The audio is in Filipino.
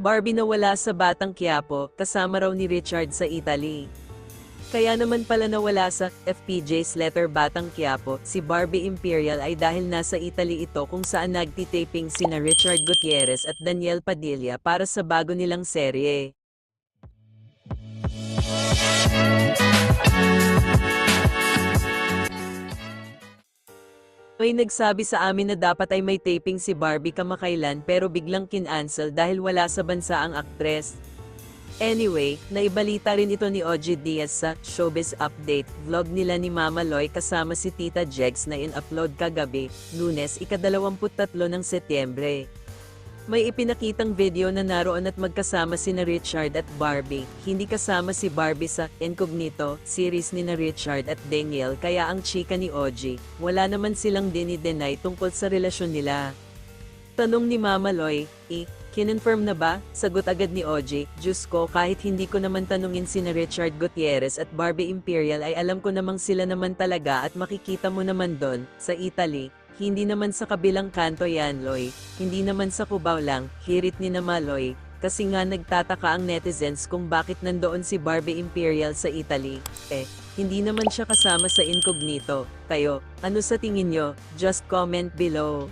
Barbie nawala sa Batang Quiapo, kasama raw ni Richard sa Italy. Kaya naman pala nawala sa FPJ's letter Batang Quiapo, si Barbie Imperial ay dahil nasa Italy ito kung saan nagtitaping sina Richard Gutierrez at Daniel Padilla para sa bago nilang serye. May nagsabi sa amin na dapat ay may taping si Barbie kamakailan pero biglang kin-cancel dahil wala sa bansa ang aktres. Anyway, naibalita rin ito ni OG Diaz sa Showbiz Update, vlog nila ni Mama Loy kasama si Tita Jex na in-upload kagabi, lunes ikadalawamput-tatlo ng Setyembre. May ipinakitang video na naroon at magkasama sina Richard at Barbie. Hindi kasama si Barbie sa Incognito series ni na Richard at Daniel kaya ang chika ni OG, wala naman silang dini-deny tungkol sa relasyon nila. Tanong ni Mama Loy, eh, kinonfirm na ba? Sagot agad ni OG, Diyos ko kahit hindi ko naman tanungin sina Richard Gutierrez at Barbie Imperial ay alam ko namang sila naman talaga at makikita mo naman doon, sa Italy, hindi naman sa kabilang kanto yan Loy, hindi naman sa Cubao lang, hirit ni na Maloy, kasi nga nagtataka ang netizens kung bakit nandoon si Barbie Imperial sa Italy, eh, hindi naman siya kasama sa incognito, kayo, ano sa tingin nyo, just comment below.